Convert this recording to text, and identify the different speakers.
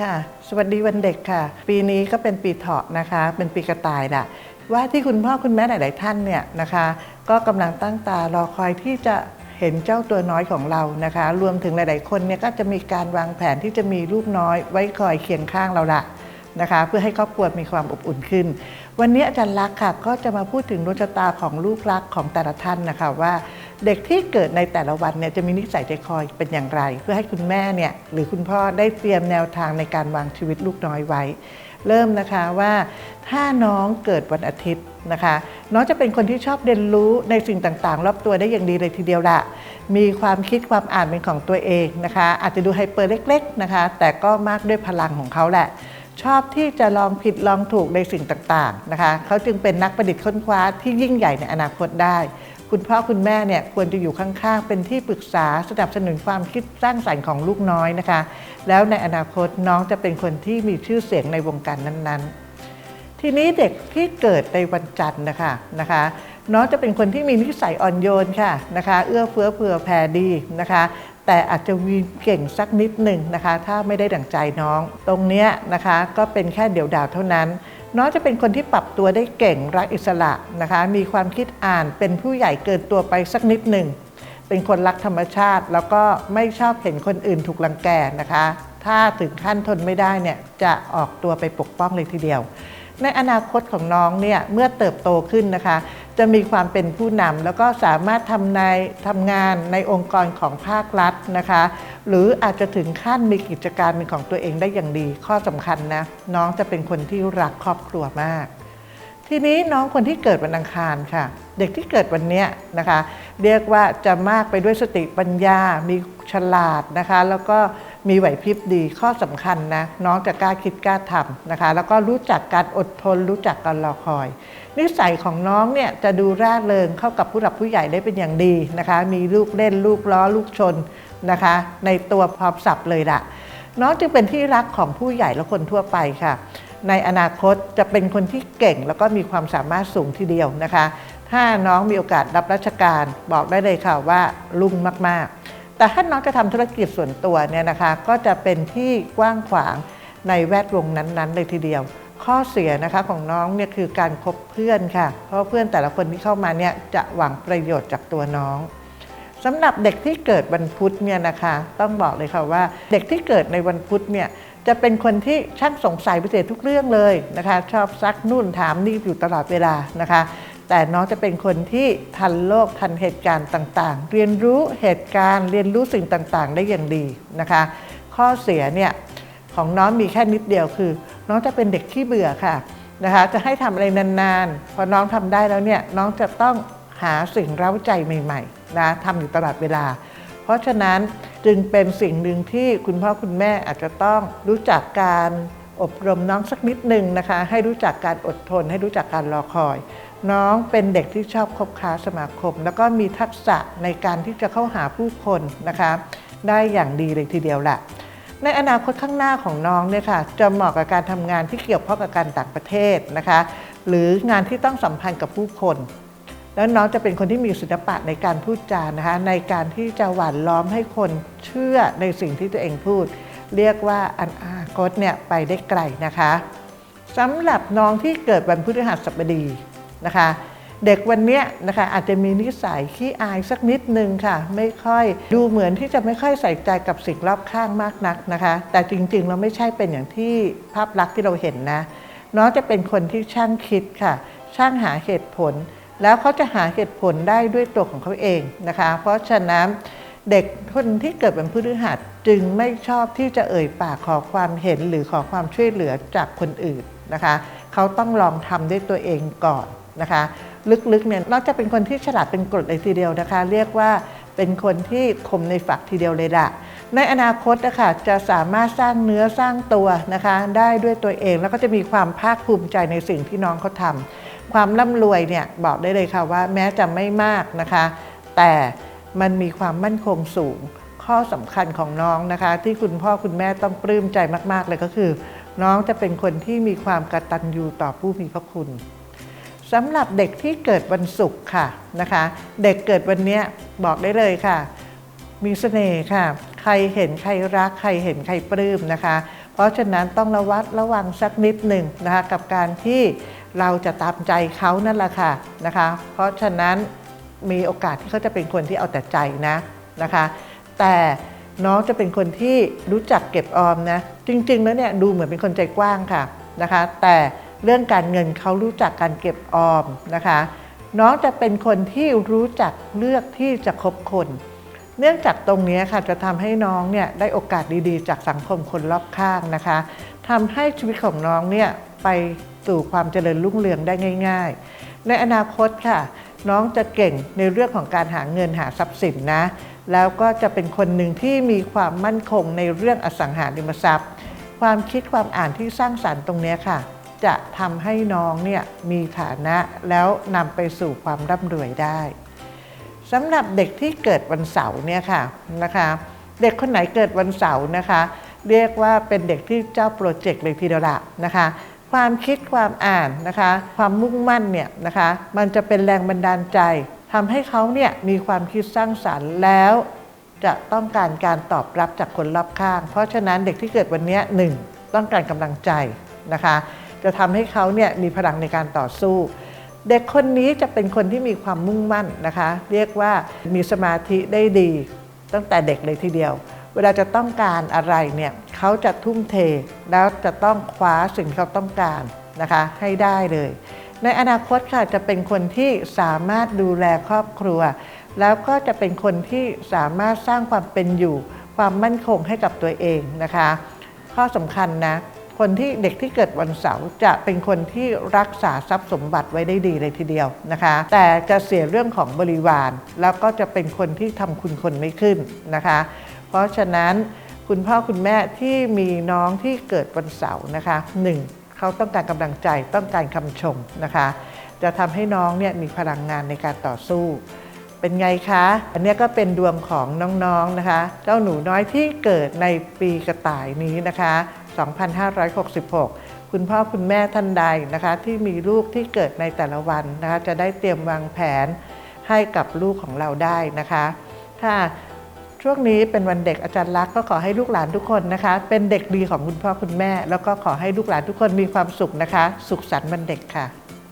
Speaker 1: ค่ะ สวัสดีวันเด็กค่ะ ปีนี้ก็เป็นปีเถาะนะคะ เป็นปีกระต่ายละว่าที่คุณพ่อคุณแม่หลาย ๆ ท่านเนี่ยนะคะ ก็กำลังตั้งตารอคอยที่จะเห็นเจ้าตัวน้อยของเรานะคะ รวมถึงหลาย ๆ คนเนี่ยก็จะมีการวางแผนที่จะมีลูกน้อย ไว้คอยเคียงข้างเราละนะคะ เพื่อให้ครอบครัวมีความอบอุ่นขึ้น วันนี้อาจารย์ลักษ์ค่ะ ก็จะมาพูดถึงดวงชะตาของลูกรักของแต่ละท่านนะคะว่า เด็กที่เกิดในแต่ละวันเนี่ยจะมีนิสัยใจคอยเป็นอย่างไร เพื่อให้คุณแม่เนี่ยหรือคุณพ่อได้เตรียมแนวทางในการวางชีวิตลูกน้อยไว้ เริ่มนะคะว่าถ้าน้องเกิดวันอาทิตย์นะคะ น้องจะเป็นคนที่ชอบเรียนรู้ในสิ่งต่างๆ รอบตัวได้อย่างดีเลยทีเดียวละมีความคิดความอ่านเป็นของตัวเองนะคะ อาจจะดูไฮเปอร์เล็ก ๆนะคะ แต่ก็มากด้วยพลังของเขาแหละชอบที่จะลองผิดลองถูกในสิ่งต่างๆนะคะ เขาจึงเป็นนักประดิษฐ์ค้นคว้าที่ยิ่งใหญ่ในอนาคตได้ คุณพ่อคุณแม่เนี่ยควรจะอยู่ข้างๆ เป็นที่ปรึกษาสนับสนุนความคิดสร้างสรรค์ของลูกน้อยนะคะ แล้วในอนาคตน้องจะเป็นคนที่มีชื่อเสียงในวงการนั้นๆ ทีนี้เด็กที่เกิดในวันจันทร์นะคะนะคะน้องจะเป็นคนที่มีนิสัยอ่อนโยนค่ะนะคะ เอื้อเฟื้อเผื่อแผ่ดีนะคะ แต่อาจจะวีนเก่งสักนิดหนึ่งนะคะ ถ้าไม่ได้ดั่งใจน้อง ตรงเนี้ยนะคะก็เป็นแค่เดี่ยวดาวเท่านั้น น้องจะเป็นคนที่ปรับตัวได้เก่งรักอิสระนะคะ มีความคิดอ่านเป็นผู้ใหญ่เกินตัวไปสักนิดหนึ่ง เป็นคนรักธรรมชาติ แล้วก็ไม่ชอบเห็นคนอื่นถูกลังแกนะคะ ถ้าถึงขั้นทนไม่ได้เนี่ยจะออกตัวไปปกป้องเลยทีเดียว ในอนาคตของน้องเนี่ยเมื่อเติบโตขึ้นนะคะ จะมีความเป็นผู้นำแล้วก็สามารถทำในทำงานในองค์กรของภาครัฐนะคะ หรืออาจจะถึงขั้นมีกิจการเป็นของตัวเองได้อย่างดี ข้อสำคัญนะน้องจะเป็นคนที่รักครอบครัวมาก ทีนี้น้องคนที่เกิดวันอังคารค่ะ เด็กที่เกิดวันนี้นะคะ เรียกว่าจะมากไปด้วยสติปัญญา มีฉลาดนะคะ แล้วก็มีไหวพริบดีข้อสำคัญนะน้องจะกล้าคิดกล้าทำนะคะ แล้วก็รู้จักการอดทน รู้จักการรอคอย นิสัยของน้องเนี่ยจะดูร่าเริงเข้ากับผู้หลักผู้ใหญ่ได้เป็นอย่างดีนะคะ มีลูกเล่นลูกล้อลูกชนนะคะ ในตัวพร้อมสับเลยล่ะ น้องจึงเป็นที่รักของผู้ใหญ่และคนทั่วไปค่ะ ในอนาคตจะเป็นคนที่เก่งแล้วก็มีความสามารถสูงทีเดียวนะคะ ถ้าน้องมีโอกาสรับราชการบอกได้เลยค่ะว่ารุ่งมากๆ แต่ถ้าน้องจะทำธุรกิจส่วนตัวเนี่ยนะคะ ก็จะเป็นที่กว้างขวางในแวดวงนั้นๆ เลยทีเดียว ข้อเสียนะคะของน้องเนี่ยคือการคบเพื่อนค่ะ เพราะเพื่อนแต่ละคนที่เข้ามาเนี่ยจะหวังประโยชน์จากตัวน้องสำหรับเด็กที่เกิดวันพุธเนี่ยนะคะ ต้องบอกเลยค่ะว่า เด็กที่เกิดในวันพุธเนี่ยจะเป็นคนที่ช่างสงสัยพิเศษทุกเรื่องเลยนะคะ ชอบซักนู่นถามนี่อยู่ตลอดเวลานะคะ แต่น้องจะเป็นคนที่ทันโลกทันเหตุการณ์ต่างๆ เรียนรู้เหตุการณ์ เรียนรู้สิ่งต่างๆ ได้อย่างดีนะคะ ข้อเสียเนี่ยของน้องมีแค่นิดเดียวคือ น้องจะเป็นเด็กที่เบื่อค่ะนะคะ จะให้ทำอะไรนานๆ พอน้องทำได้แล้วเนี่ยน้องจะต้องหาสิ่งเร้าใจใหม่ๆนะทำอยู่ตลอดเวลา เพราะฉะนั้นจึงเป็นสิ่งหนึ่งที่คุณพ่อคุณแม่อาจจะต้องรู้จักการอบรมน้องสักนิดหนึ่งนะคะ ให้รู้จักการอดทน ให้รู้จักการรอคอย น้องเป็นเด็กที่ชอบคบค้าสมาคม แล้วก็มีทักษะในการที่จะเข้าหาผู้คนนะคะ ได้อย่างดีเลยทีเดียวแหละ ในอนาคตข้างหน้าของน้องเนี่ยค่ะจะเหมาะกับการทำงานที่เกี่ยวข้องกับการต่างประเทศนะคะ หรืองานที่ต้องสัมพันธ์กับผู้คน แล้วน้องจะเป็นคนที่มีศิลปะในการพูดจานะคะ ในการที่จะหว่านล้อมให้คนเชื่อในสิ่งที่ตัวเองพูด เรียกว่าอนาคตเนี่ยไปได้ไกลนะคะสำหรับน้องที่เกิดวันพฤหัสบดีนะคะ เด็กวันนี้นะคะอาจจะมีนิสัยขี้อายสักนิดนึงค่ะ ไม่ค่อยดูเหมือนที่จะไม่ค่อยใส่ใจกับสิ่งรอบข้างมากนักนะคะ แต่จริงๆเราไม่ใช่เป็นอย่างที่ภาพลักษณ์ที่เราเห็นนะน้องจะเป็นคนที่ช่างคิดค่ะ ช่างหาเหตุผล แล้วเขาจะหาเหตุผลได้ด้วยตัวของเขาเองนะคะ เพราะฉะนั้นเด็กคนที่เกิดเป็นพฤหัสจึงไม่ชอบที่จะเอ่ยปากขอความเห็นหรือขอความช่วยเหลือจากคนอื่นนะคะ เขาต้องลองทำด้วยตัวเองก่อน นะคะ ลึกๆเนี่ยนอกจากเป็นคนที่ฉลาดเป็นกรดเลยทีเดียวนะคะ เรียกว่าเป็นคนที่คมในฝักทีเดียวเลยละในอนาคตนะคะจะสามารถสร้างเนื้อสร้างตัวนะคะ ได้ด้วยตัวเองแล้วก็จะมีความภาคภูมิใจในสิ่งที่น้องเขาทำความร่ำรวยเนี่ยบอกได้เลยค่ะว่าแม้จะไม่มากนะคะ แต่มันมีความมั่นคงสูง ข้อสำคัญของน้องนะคะ ที่คุณพ่อคุณแม่ต้องปลื้มใจมาก ๆ เลยก็คือ น้องจะเป็นคนที่มีความกตัญญูต่อผู้มีพระคุณ สำหรับเด็กที่เกิดวันศุกร์ค่ะนะคะ เด็กเกิดวันนี้บอกได้เลยค่ะ มีเสน่ห์ค่ะ ใครเห็นใครรัก ใครเห็นใครปลื้มนะคะ เพราะฉะนั้นต้องระวัดระวังสักนิดหนึ่งนะคะกับการที่เราจะตามใจเขานั่นแหละค่ะนะคะ เพราะฉะนั้นมีโอกาสที่เขาจะเป็นคนที่เอาแต่ใจนะนะคะ แต่น้องจะเป็นคนที่รู้จักเก็บออมนะจริงๆแล้วเนี่ยดูเหมือนเป็นคนใจกว้างค่ะนะคะ แต่ เรื่องการเงินเขารู้จักการเก็บออมนะคะ น้องจะเป็นคนที่รู้จักเลือกที่จะคบคน เนื่องจากตรงนี้ค่ะจะทำให้น้องเนี่ยได้โอกาสดีๆ จากสังคมคนรอบข้างนะคะทำให้ชีวิตของน้องเนี่ยไปสู่ความเจริญรุ่งเรืองได้ง่าย ๆ ในอนาคตค่ะ น้องจะเก่งในเรื่องของการหาเงินหาทรัพย์สินนะ แล้วก็จะเป็นคนหนึ่งที่มีความมั่นคงในเรื่องอสังหาริมทรัพย์ ความคิดความอ่านที่สร้างสรรค์ตรงนี้ค่ะ จะทำให้น้องเนี่ยมีฐานะแล้วนำไปสู่ความร่ำรวยได้สำหรับเด็กที่เกิดวันเสาร์เนี่ยค่ะนะคะ เด็กคนไหนเกิดวันเสาร์นะคะ เรียกว่าเป็นเด็กที่เจ้าโปรเจกต์เลยทีเดียวละนะคะ ความคิดความอ่านนะคะ ความมุ่งมั่นเนี่ยนะคะ มันจะเป็นแรงบันดาลใจทำให้เขาเนี่ยมีความคิดสร้างสรรค์แล้วจะต้องการการตอบรับจากคนรอบข้าง เพราะฉะนั้นเด็กที่เกิดวันนี้หนึ่งต้องการกำลังใจนะคะ จะทำให้เขาเนี่ยมีพลังในการต่อสู้ เด็กคนนี้จะเป็นคนที่มีความมุ่งมั่นนะคะ เรียกว่ามีสมาธิได้ดี ตั้งแต่เด็กเลยทีเดียว เวลาจะต้องการอะไรเนี่ยเขาจะทุ่มเท แล้วจะต้องคว้าสิ่งที่เขาต้องการนะคะให้ได้เลย ในอนาคตค่ะจะเป็นคนที่สามารถดูแลครอบครัว แล้วก็จะเป็นคนที่สามารถสร้างความเป็นอยู่ ความมั่นคงให้กับตัวเองนะคะ ข้อสำคัญนะ คนที่เด็กที่เกิดวันเสาร์จะเป็นคนที่รักษาทรัพย์สมบัติไว้ได้ดีเลยทีเดียวนะคะ แต่จะเสียเรื่องของบริวาร แล้วก็จะเป็นคนที่ทำคุณคนไม่ขึ้นนะคะ เพราะฉะนั้นคุณพ่อคุณแม่ที่มีน้องที่เกิดวันเสาร์นะคะหนึ่งเขาต้องการกำลังใจต้องการคำชมนะคะ จะทำให้น้องเนี่ยมีพลังงานในการต่อสู้ เป็นไงคะ อันนี้ก็เป็นดวงของน้องๆนะคะ เจ้าหนูน้อยที่เกิดในปีกระต่ายนี้นะคะ 2566 คุณพ่อคุณแม่ท่านใดนะคะ ที่มีลูกที่เกิดในแต่ละวันนะคะจะได้เตรียมวางแผนให้กับลูกของเราได้นะคะค่ะช่วงนี้เป็นวันเด็กอาจารย์รักก็ขอให้ลูกหลานทุกคนนะคะ เป็นเด็กดีของคุณพ่อคุณแม่ แล้วก็ขอให้ลูกหลานทุกคนมีความสุขนะคะ สุขสันต์วันเด็กค่ะ